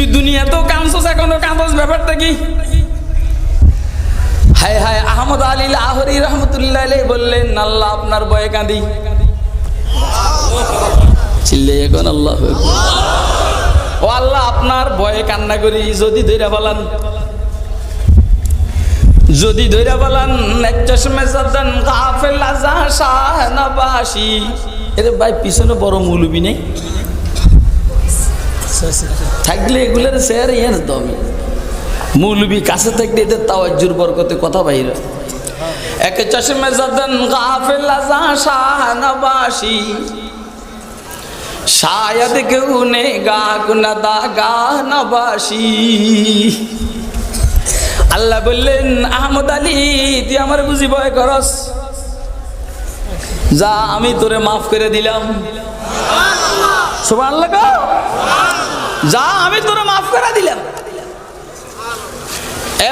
তুই দুনিয়া তো কাঁদছস এখনও কাঁদস ব্যাপারটা কি? হায় হায়, আহমদ আলী লাহরি রহমতুল্লাহ বললেন, আল্লাহ আপনার বয়ে কাঁদি। ও আল্লাহ ভয়ে কান্না যদি যদি ভাই, পিছনে বড় মৌলবি নেই? থাকলে এগুলোর শেয়ার ইয়ে তো আমি। মৌলবি কাছে থাকলে এদের তাওয়াজ্জুর বরকতে কথা বাইরে এক চশমে জাদান গাফেল আজা শাহ নবাসি শায়দ কেউ নে গা গুনাদা গা নবাসি আল্লাহ বললেন, আহমদ আলী, তুই আমার বুঝি ভয় করস। যা আমি তোরে মাফ করে দিলাম। সুবহানাল্লাহ। গো। যা, আমি তোরে মাফ করে দিলাম।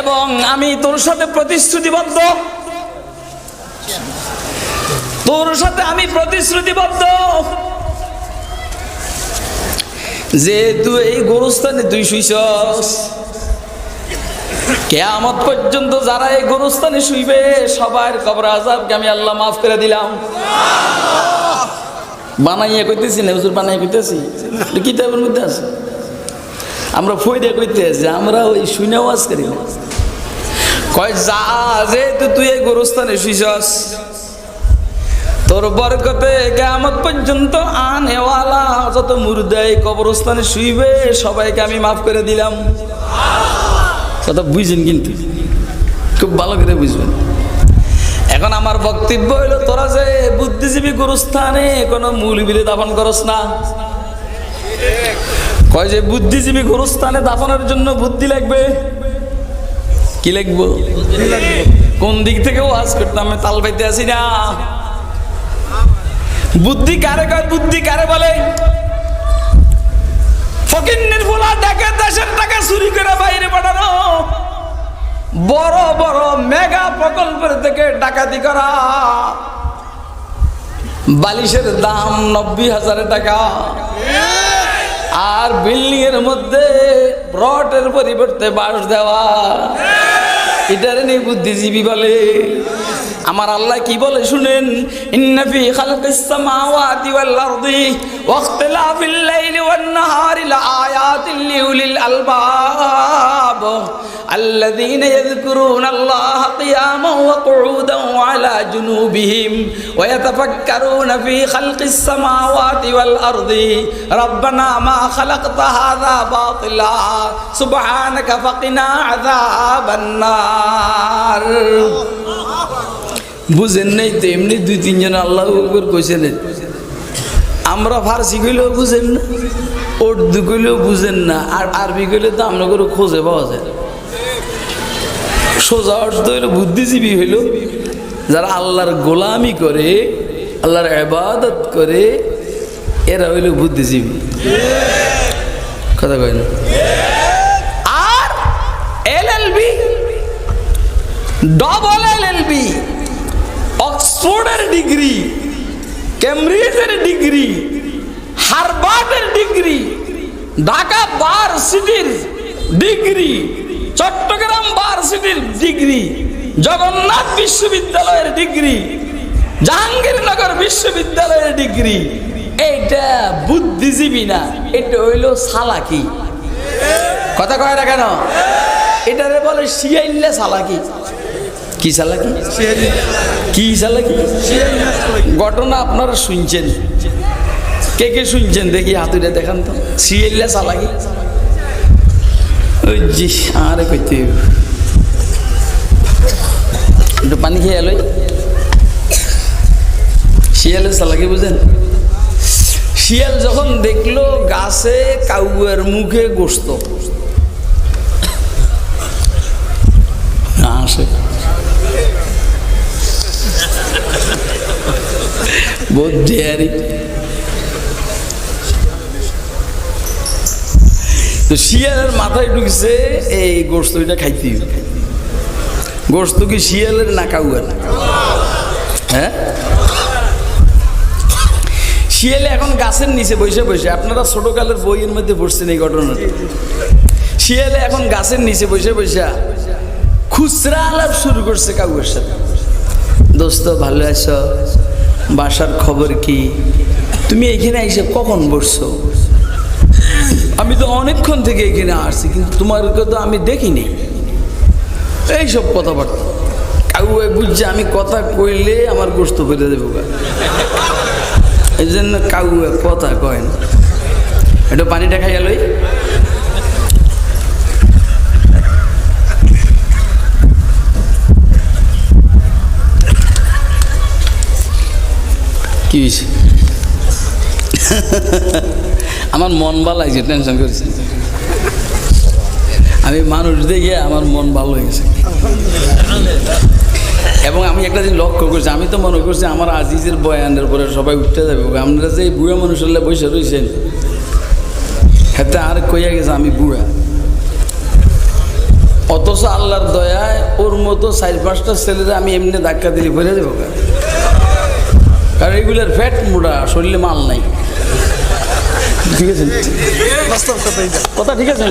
এবং আমি তোর সাথে প্রতিশ্রুতিবদ্ধ। তোর সাথে আমি প্রতিশ্রুতিবদ্ধ। যেহেতু এই গরুস্থানে তুই শুইছস, কেয়ামত পর্যন্ত যারা এই গরুস্থানে শুইবে, সবার কবর আজাবকে আমি আল্লাহ মাফ করে দিলাম। বানাইয়া কইতেছি না, হুজুর বানাইয়া কইতেছি। কিতাবের মধ্যে আছে? আমরা ফই দিয়ে কইতে আছি আমরা ওই শুনে ওয়াজ করি। কয়, যা যেহেতু তুই এই গরুস্থানে শুইছস, তোর বরকতে কেমন পর্যন্ত আনেওয়ালা যত মুর্দাই কবরস্থানে শুইবে, সবাইকে আমি মাফ করে দিলাম। কথা বুঝছেন কিন্তু, খুব ভালো করে বুঝবেন। এখন আমার বক্তব্য হইল, তোরা যে বুদ্ধিজীবী গুরুস্থানে কোনো মূল বিলে দাফন করস না। কয় যে বুদ্ধিজীবী গুরুস্থানে দাফনের জন্য বুদ্ধি লাগবে? কি লাগবো? কোন দিক থেকে ওয়াজ করতাম আমি তাল পাইতে আসি না। বুদ্ধি কারে কয়? বুদ্ধি কারে বলে? ফকিন্নির ফুলা ডাকে দেশের টাকা চুরি করে বাইরে পাঠানো। বড় বড় মেগা প্রকল্পের থেকে ডাকাতি করা। বালিশের দাম নব্বই হাজার টাকা। আর বিল্ডিংয়ের মধ্যে ব্রটের পরিবর্তে বাঁশ দেওয়া। এটারে নিয়ে বুদ্ধিজীবী বলে। আমার আল্লাহ কি বলে শুনেন ইন্নাফি খালকিস সামাওয়াতি ওয়াল আরদি ওয়াখতিলাফিল লাইলি ওয়ান নাহারি লাআয়াতিন লিউলিল আলবাব الذين يذكرون الله قياما وقعودا وعلى جنوبهم ويتفكرون في خلق السماوات والأرض ربنا ما خلقت هذا باطلا سبحانك فقنا عذاب النار বুঝেন নাই তো, এমনি দুই তিনজন আল্লাহ উপর কইছেন আমরা ফার্সি কইলেও বুঝেন না, উর্দু কইলেও বুঝেন না, আর আরবি কইলে তো আমরা করে খোঁজে পাওয়া যায় সোজা অর্থ হইল বুদ্ধিজীবী হইল, যারা আল্লাহর গোলামি করে, আল্লাহর আবাদত করে, এরা হইল বুদ্ধিজীবী। কথা কয় না? আর L L B double L L B. অক্সফোর্ডের degree ক্যামব্রিজের ডিগ্রি হারবার্ডের ডিগ্রি ঢাকা বার সিটির ডিগ্রি চট্টগ্রাম বার সিটির ডিগ্রি জগন্নাথ বিশ্ববিদ্যালয়ের ডিগ্রি জাহাঙ্গীরনগর বিশ্ববিদ্যালয়ের ডিগ্রি এইটা বুদ্ধিজীবী না, এটা হইল সালাকি। কথা কয় না কেন? এটারে বলে শিয়াইল্লা সালাকি। কি চালাকি কি? চালাকি ঘটনা আপনারা শুনছেন। কে কে শুনছেন? দেখি হাতুড়ে দেখান তো। সিএল্লা চালাকি ওই জি আরে কইতে একটু পানি খেয়ে এলোই শিয়ালের চালাকি বুঝেন? শিয়াল যখন দেখল, গাছে কাউয়ের মুখে গোস্ত। আসে। শিয়ালের মাথায় ঢুকছে, এই গোস্ত এটা খাইতে। গোস্ত কি শিয়ালের না কাউয়ার? হ্যাঁ? শিয়ালে এখন গাছের নিচে বসে বসে, আপনারা ছোটকালের বইয়ের মধ্যে পড়ছেন এই ঘটনাটা। শিয়ালে এখন গাছের নিচে বসে বসে খুচরা আলাপ শুরু করছে কাউয়ের সাথে। দোস্ত, ভালো আছো? বাসার খবর কি? তুমি এখানে এসে কখন বসছো? আমি তো অনেকক্ষণ থেকে এখানে আসছি, কিন্তু তোমাকে তো আমি দেখিনি। এইসব কথাবার্তা। কাউ বুঝছে আমি কথা কইলে আমার গোস্ত করে দেবো এই জন্য কাউ কথা কয় না। একটু পানিটা খাইয়া লই। কি হয়েছে আমার মন ভালো লাগছে টেনশন করছি। আমি মানুষ দেখে আমার মন ভালো হয়ে গেছে। এবং আমি একটা জিনিস লক্ষ্য করছি, আমি তো মনে করছি আমার আজিজের বয়ানের পরে সবাই উঠতে যাবে। আপনারা যে বুড়া মানুষ হলে বসে রয়েছেন হাতে আর কইয়া গেছে আমি বুড়া। অথচ আল্লাহর দয়ায় ওর মতো চার পাঁচটা ছেলেরা আমি এমনি ধাক্কা দিলে ভরে দেবো। কারণ এগুলোর ফ্যাট মোটা শরীরে মাল নাই। ঠিক আছে? কথা ঠিক আছে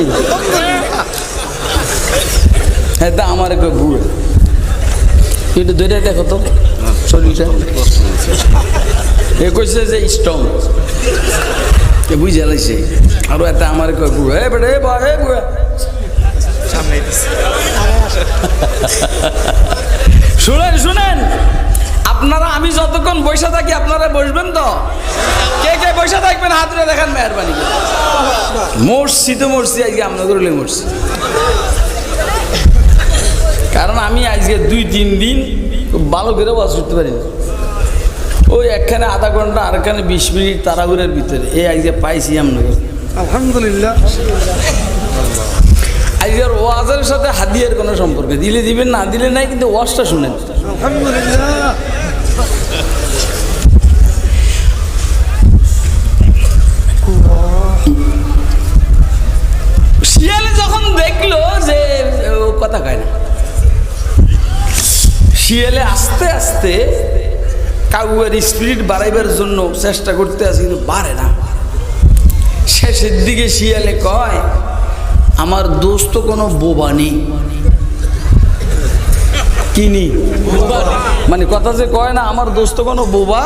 হ্যাঁ তা আমার একটু বুড়ো একটু ধরে দেখো তো শরীরটা। এ কইছে যে স্ট্রং এ বুঝে লাইছে। আরও একটা আমার কয় বুড়ো এ বেটা এ বা এ বুড়া শুনেন শুনেন। আপনারা আমি যতক্ষণ বসে থাকি আপনারা বসবেন তো? কে কে বসে থাকবেন? হাত ধরে দেখেন মেহরবানি তো মরছি আজকে আপনাদের মরছি কারণ আমি আজকে দুই তিন দিন ভালো করে বাস করতে পারি ওই একখানে আধা ঘণ্টা আর এখানে বিশ মিনিট তারাগুরের ভিতরে। এই আজকে পাইছি আপনাদের আলহামদুলিল্লাহ। আজকের ওয়াজের সাথে হাদিয়ার কোনো সম্পর্ক দিলে দিবেন না দিলে নাই কিন্তু ওয়াজটা শুনেন। আলহামদুলিল্লাহ। আস্তে কাউয়ের স্পিরিট বাড়াইবার জন্য চেষ্টা করতে আছে, কিন্তু বাড়ে না। শেষের দিকে শিয়ালে কয়, আমার দোস্ত কোনো বোবা নেই। কিনি মানে কথা যে কয় না, আমার দোস্ত কোনো বোবা?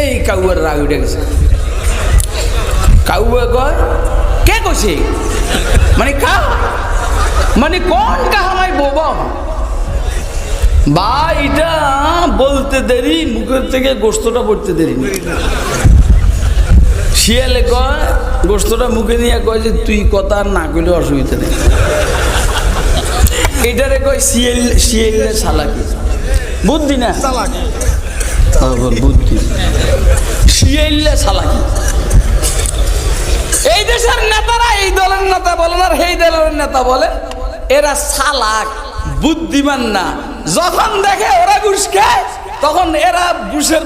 এই কাউয়ের রাগ উঠে গেছে। কাউয়ে কয়, কে কছে মানে কা মানে কোন কাহামাই বোবা? বা এটা বলতে দেরি মুখের থেকে গোস্তটা পড়তে দেরি। শিয়ালে কয় গোস্তটা মুখে নিয়ে কয় যে তুই কথা না কইলে অসুবিধা নেই। এটারে কয় শিয়েল শিয়েলে সালাকি বুদ্ধি না? বুদ্ধি। শিয়েলে সালাকি এই দেশের নেতারা এই দলের নেতা বলেন আর এই দলের নেতা বলেন এরা সালাক বুদ্ধিমান না। যখন দেখে ওরা ঘুষ খায়, তখন এরা ঘুষের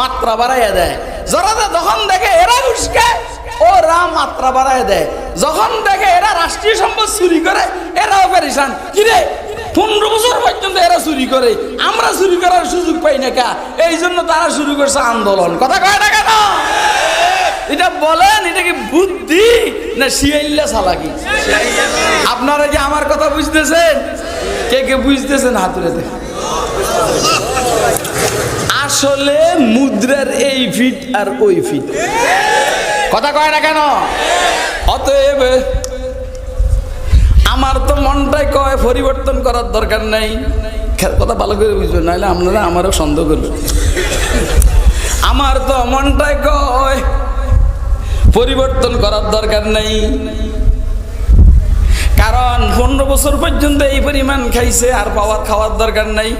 মাত্রা বাড়াইয়া দেয়। যারা যখন দেখে এরা ঘুষ খায়, ওরা মাত্রা বাড়াইয়া দেয়। যখন দেখে এরা রাষ্ট্রীয় সম্পদ চুরি করে, এরাও পেরেছান কিরে পনেরো বছর পর্যন্ত এরা চুরি করে। আমরা চুরি করার সুযোগ পাই না কা? এই জন্য তারা শুরু করছে আন্দোলন। কথা কয় না কেন? এটা বলেন, এটা কি বুদ্ধি না শিয়াইল্লা সালাকি আপনারা কি আমার কথা বুঝতেছেন? কে কে বুঝতেছেন হাতুরে দেখেন। আসলে মুদ্রার এই ফিট আর ওই ফিট। কথা কয় না কেন? অতএব আমার তো মনটাই কয় পরিবর্তন করার দরকার নাই। কথা ভালো করে বুঝবেন, নাহলে আপনারা আমারও সন্দেহ করবেন। আমার তো মনটাই কয় পরিবর্তন করার দরকার নেই। কারণ পনেরো বছর পর্যন্ত এই পরিমাণ খাইছে, আর পাওয়ার খাওয়ার দরকার নাই।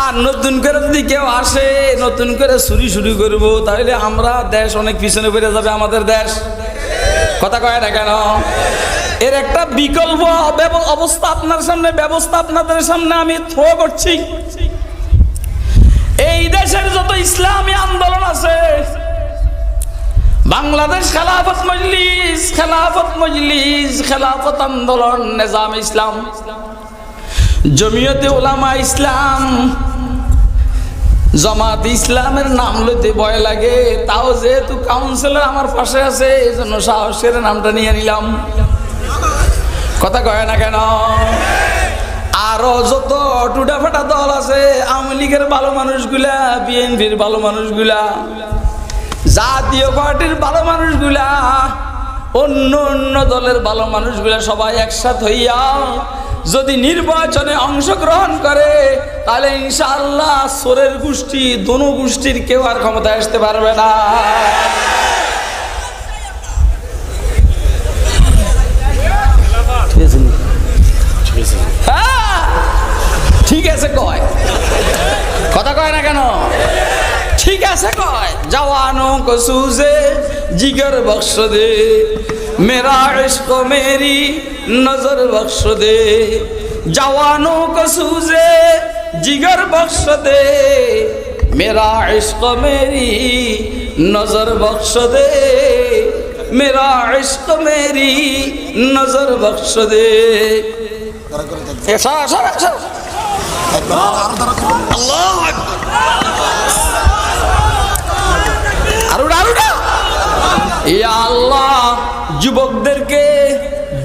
আর নতুন করে যদি কেউ আসে, নতুন করে চুরি শুরু করব, তাহলে আমরা দেশ অনেক পিছনে পড়ে যাবে আমাদের দেশ। কথা কয় না কেন? এর একটা বিকল্প অবস্থা আপনার সামনে, ব্যবস্থা আপনাদের সামনে আমি থ্রো করছি। এই দেশের যত ইসলামী আন্দোলন আছে বাংলাদেশ খেলাফত মজলিস খেলাফত মজলিস, খেলাফত আন্দোলন, নিজাম ইসলাম। জমিয়তে ওলামা ইসলাম। জামাত ইসলামের নাম লইতে ভয় লাগে। তাও যেহেতু কাউন্সিলর আমার পাশে আছে এই জন্য সাহসের নামটা নিয়ে নিলাম। কথা কয় না কেন? আরও যত টুটা ফাটা দল আছে, আওয়ামী লীগের ভালো মানুষগুলা, বিএনপির ভালো মানুষগুলা জাতীয় পার্টির ভালো মানুষগুলা অন্য অন্য দলের ভালো মানুষগুলা সবাই একসাথ হইয়া যদি নির্বাচনে অংশগ্রহণ করে তাহলে ইনশাআল্লাহ সোরের গোষ্ঠী দোনো গোষ্ঠীর কেউ আর ক্ষমতায় আসতে পারবে না। ঠিক আছে হ্যাঁ, কয়। কথা কয় না কেন? ঠিক আছে কয়? জওয়ানো কো সুজে জিগর বক্স দে। মেরা ইশক মেরি নজর বক্স দে। জওয়ানো কো সুজে জিগর বক্স দে। মেরা ইশক মেরি নজর বক্স দে। মেরা ইশক মেরি নজর বক্স দে। এসা এসা এসা আল্লাহ আকবার। ইয়া আল্লাহ যুবকদেরকে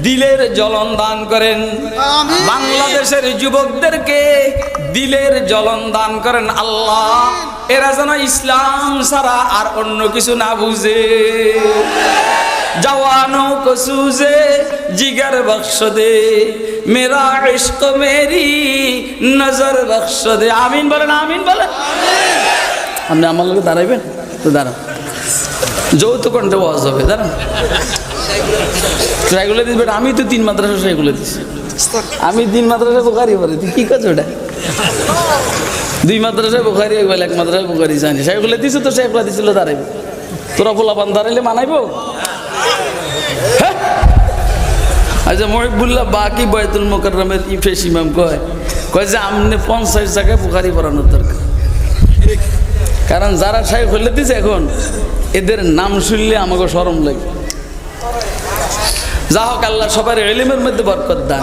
দিলের জ্বলন দান করেন আমিন। বাংলাদেশের যুবকদেরকে দিলের জ্বলন দান করেন আল্লাহ এরা যেন ইসলাম ছাড়া আর অন্য কিছু না বুঝে জওয়ানো को सूझे जिगर बख्श दे मेरा इश्क मेरी नजर बख्श दे আমিন বলেন আমিন বলেন আপনি আমার লোকে দাঁড়াইবেন তো দাঁড়ান যৌথ কণ্ঠে ওয়াজ হবে দাঁড়ান দিস বেটা আমি তো তিন মাদ্রাসা সেগুলো দিছি। আমি তিন মাদ্রাসা বোকারি পরে তুই কি করছ ওটা? দুই মাদ্রাসায় বোখারি একবার এক মাদ্রাসায় বোখারি জানি সেগুলো দিছে তো সেগুলো দিছিল, দাঁড়াইবে। তোরা পোলাপান দাঁড়াইলে মানাইবো? হ্যাঁ? আচ্ছা মহিবুল্লাহ বাকি বয়তুল মোকাররমের ইফেস ইমাম কয়? কয় যে আমনে পঞ্চাশ জায়গায় বুখারি পড়ানোর দরকার। কারণ যারা সাহেব হলে দিছে এখন এদের নাম শুনলে আমাকে সরম লাগে। যা হোক আল্লাহ সবার এলিমের মধ্যে বরকত দান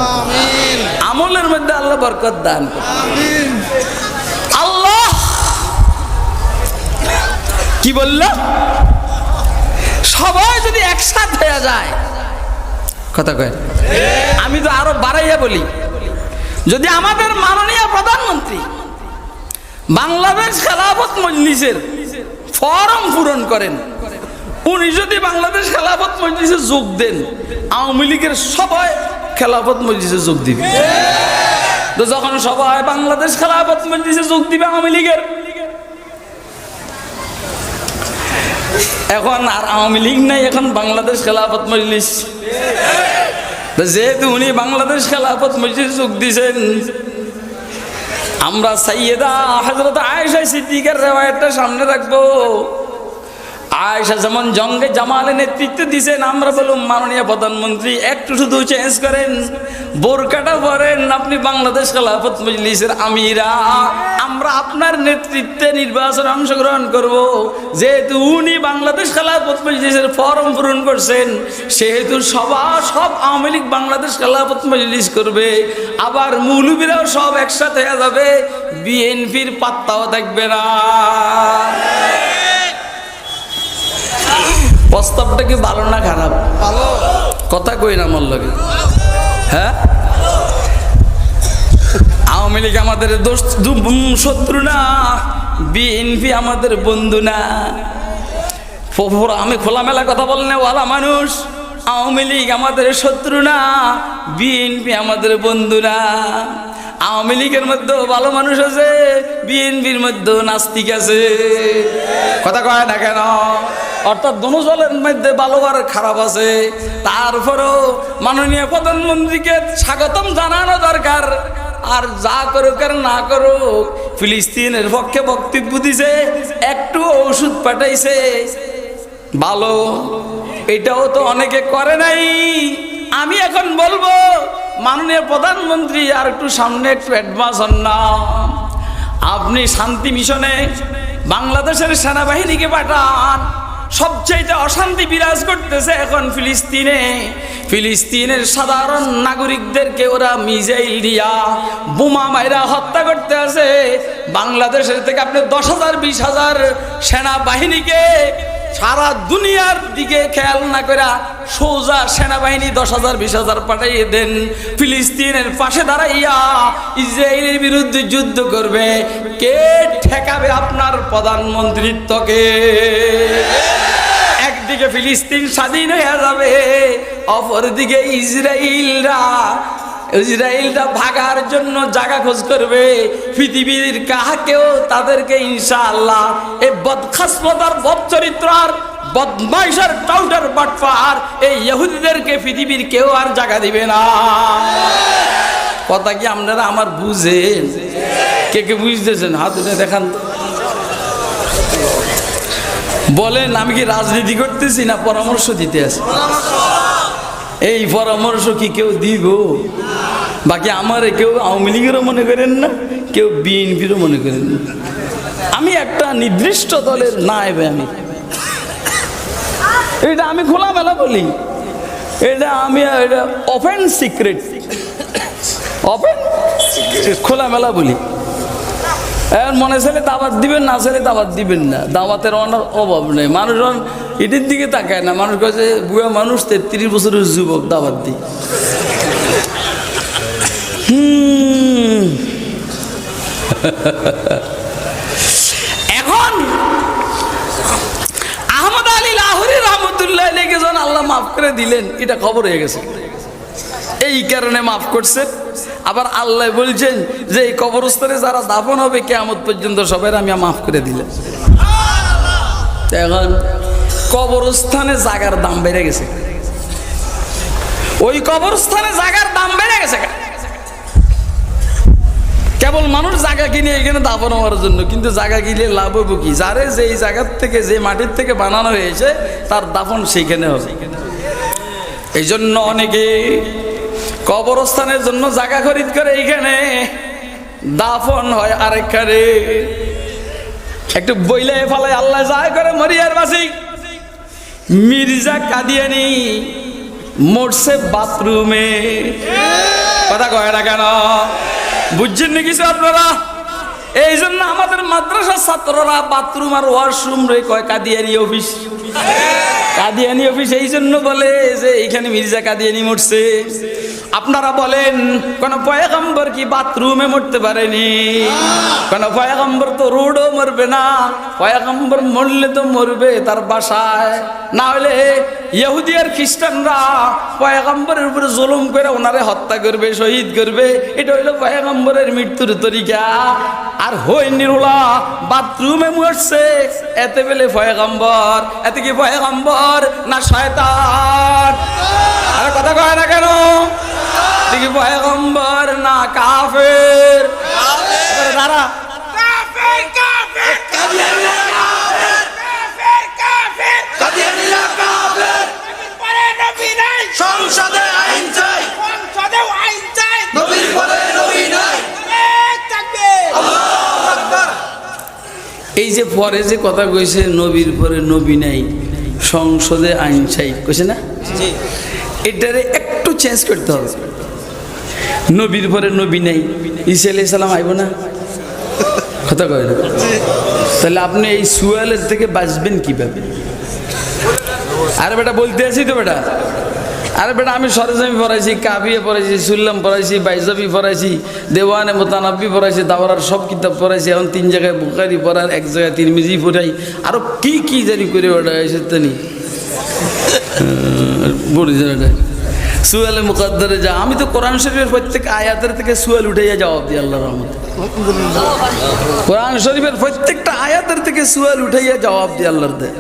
আমলের মধ্যে আল্লাহ বরকত দান আল্লাহ! কি বলল? সবাই যদি একসাথ হয়ে যায় কথা কয়। আমি তো আরও বাড়াইয়া বলি যদি আমাদের মাননীয় প্রধানমন্ত্রী বাংলাদেশ খেলাফত মজলিসের ফরম পূরণ করেন। উনি যদি বাংলাদেশ খেলাফত মজলিসে যোগ দেন, আওয়ামী লীগের সবাই খেলাফত মজলিসে যোগ দিবে। তো যখন সবাই বাংলাদেশ খেলাফত মজলিসে যোগ দিবে আওয়ামী লীগের। এখন আর আওয়ামী লীগ নাই, এখন বাংলাদেশ খেলাফত মজলিস। যেহেতু উনি বাংলাদেশ খেলাফত মজলিস যোগ দিয়েছেন আমরা সাইয়েদা হজরত আয়েশা সিদ্দিকের রেওয়ায়তটা সামনে রাখব। আয়েশা যেমন জঙ্গে জামালে নেতৃত্ব দিছেন, আমরা বলুন মাননীয় প্রধানমন্ত্রী, একটু শুধু চেঞ্জ করেন, বোরকাটা পরেন, আপনি বাংলাদেশ খেলাফত মজলিসের আমিরা। আমরা আপনার নেতৃত্বে নির্বাচনে অংশগ্রহণ করব। যেহেতু উনি বাংলাদেশ খেলাফত মজলিসের ফর্ম পূরণ করছেন, সেহেতু সবার সব আওয়ামী লীগ বাংলাদেশ খেলাফত মজলিস করবে। আবার মৌলবীরাও সব একসাথে যাবে। বিএনপির পাত্তাও থাকবে না। প্রস্তাবটা কি ভালো না খারাপ? কথা কই না আমার লগে? হ্যাঁ? আওয়ামী লীগ আমাদের দোষ শত্রু না, বিএনপি আমাদের বন্ধু না। আমি খোলামেলা কথা বললে ওয়ালা মানুষ। আওয়ামী লীগ আমাদের শত্রু না, বিএনপি আমাদের বন্ধু না। আওয়ামী লীগের মধ্যেও ভালো মানুষ আছে, বিএনপির মধ্যেও নাস্তিক আছে। কথা কয় না কেন? অর্থাৎ দোনো দলের মধ্যে ভালো আর খারাপ আছে। তারপরেও মাননীয় প্রধানমন্ত্রীকে স্বাগতম জানানো দরকার। আর যা করুক আর না করুক, ফিলিস্তিনের পক্ষে বক্তব্য দিছে একটু ওষুধ পাঠাইছে। ভালো, এটাও তো অনেকে করে নাই। আমি এখন বলব, মাননীয় প্রধানমন্ত্রী আর একটু সামনে একটু অ্যাডভান্স হন না। আপনি শান্তি মিশনে বাংলাদেশের সেনাবাহিনীকে পাঠান। সবচেয়ে অশান্তি বিরাজ করতেছে এখন ফিলিস্তিনে। ফিলিস্তিনের সাধারণ নাগরিকদেরকে ওরা মিজাইল দিয়া বোমা মাইরা হত্যা করতে আছে। বাংলাদেশের থেকে আপনি দশ হাজার, বিশ হাজার সেনাবাহিনীকে সারা দুনিয়ার দিকে খেয়াল না করে সোজা সেনাবাহিনী দশ হাজার, বিশ হাজার পাঠাইয়ে দেন। ফিলিস্তিনের পাশে দাঁড়াইয়া ইসরায়েলের বিরুদ্ধে যুদ্ধ করবে। কে ঠেকাবে আপনার প্রধানমন্ত্রিত্বকে একদিকে ফিলিস্তিন স্বাধীন হয়ে যাবে অপরদিকে ইসরায়েলরা ইসরায়েলটা ভাগার জন্য জায়গা খোঁজ করবে। পৃথিবীর কাহাকেও তাদেরকে ইনশাআল্লাহ এই বদখাসলতার বদ চরিত্র আর বদমাইশের টাউটার বাটফার এই ইহুদিদেরকে পৃথিবীর কেউ আর জায়গা দিবে না। কথা কি আপনারা আমার বুঝেন? কে কে বুঝতেছেন? হাত উঠে দেখান তো। বলেন, আমি কি রাজনীতি করতেছি না পরামর্শ দিতে আছি? এই পরামর্শ কি কেউ দিব? বাকি আমার কেউ আওয়ামী লীগেরও মনে করেন না, কেউ বিএনপিরও মনে করেন না। আমি একটা নির্দিষ্ট দলের নায়েবে আমি। এটা আমি খোলামেলা বলি। এটা আমি, এটা ওপেন সিক্রেট ওপেন খোলামেলা বলি। এখন মনে ছেলে দাওয়াত দিবেন, না ছেলে দাওয়াত দিবেন না। দাওয়াতের অনার অভাব নেই। মানুষজন এটির দিকে তাকায় না। মানুষ কাছে বুয়া মানুষ, তেত্রিশ বছরের যুবক দিই। হুম। এখন আহমদ আলী লাহরি রহমতুল্লাহ যখন আল্লাহ মাফ করে দিলেন। এটা খবর হয়ে গেছে। এই কারণে মাফ করছেন আবার আল্লাহ বলছেন যে এই কবরস্থানে যারা দাফন হবে কেমন পর্যন্ত সবাই আমি মাফ করে দিলেন তো এখন কবরস্থানে জাগার দাম বেড়ে গেছে। ওই কবরস্থানে জাগার দাম বেড়ে গেছে কেবল মানুষ জায়গা কিনে এখানে দাফন হওয়ার জন্য, কিন্তু জায়গা কিনে লাভ হব কি? যারে যে এই জায়গার থেকে, যে মাটির থেকে বানানো হয়েছে, তার দাফন সেইখানে হবে। এই জন্য অনেকে কবরস্থানের জন্য জায়গা খরিদ করে এইখানে দাফন হয় আরেকখানে। একটু বইলে ফেলায় আল্লাহ যায় করে মরিয়ার বাসি। মির্জা কাদিয়ানি মরছে বাথরুমে। কথা কয় না কেন? বুঝছেন না কিছু আপনারা? এই জন্য আমাদের মাদ্রাসার ছাত্ররা বাথরুম আর ওয়াশরুম রে কয় কাদিয়ানি অফিস। কাদিয়ানি অফিস এই জন্য বলে যে এইখানে মির্জা কাদিয়ানি মরছে। আপনারা বলেন, কোন পয়গম্বর কি বাথরুমে মরতে পারেনি? কোন পয়গম্বর তো রোডও মরবে না, পয়গম্বর মরলে তো মরবে তার বাসায়। না হলে ইহুদি আর খ্রিস্টানরা পয়গম্বরের উপরে জুলুম করে ওনারে হত্যা করবে, শহীদ করবে। এটা হইল পয়গম্বরের মৃত্যুর তরিকা। আর হই নিরুলা, বাথরুমে মরছে, এতে বেলে পয়গম্বর, এতে কি পয়গম্বর না শয়তান? কি পয়গম্বর না কাফের? দাঁড়া। কাফের কাফের। কাদিয়ানিরা কাফের কাফের। কাফের কাদিয়ানিরা কাফের পরে নবী নাই। সংসদে আইন চাই। সংসদেও আইন চাই। নবীর পরে নবী নাই। এক তাকবীর আকবার। এই যে পরে যে কথা কইছে নবীর পরে নবী নাই সংসদে আইন চাই কইছে না? এটারে একটু চেঞ্জ করতে হবে। নবীর পরে নবী নাই। ইসা আলাইহিস সালাম আইব না? কথা কয় না। তাহলে আপনি এই সুয়ালের থেকে বাঁচবেন কীভাবে? আরে বেটা, বলতে আছি তো বেটা। আরে বেটা, আমি সরজমি পড়াইছি, কাবিয়ে পড়াইছি, সুল্লাম পড়াইছি, বাইজাবি পড়াইছি, দেওয়ানে মোতানাব্বি পড়াইছি দাওয়ার সব কিতাব পড়াইছি, এখন তিন জায়গায় বুখারি পড়ার, এক জায়গায় তিরমিজি পড়াই। আরও কি কি জানি করে ওটা এসে তানি বুঝছেন এটা সুয়ালে মুকদ্দরে যা আমি তো কোরআন শরীফের প্রত্যেক আয়াতের থেকে সুয়াল উঠাইয়া জবাব দিই আল্লাহ রহমত। কোরআন শরীফের প্রত্যেকটা আয়াতের থেকে সুয়াল উঠাইয়া জবাব দিই আল্লাহর দেয়।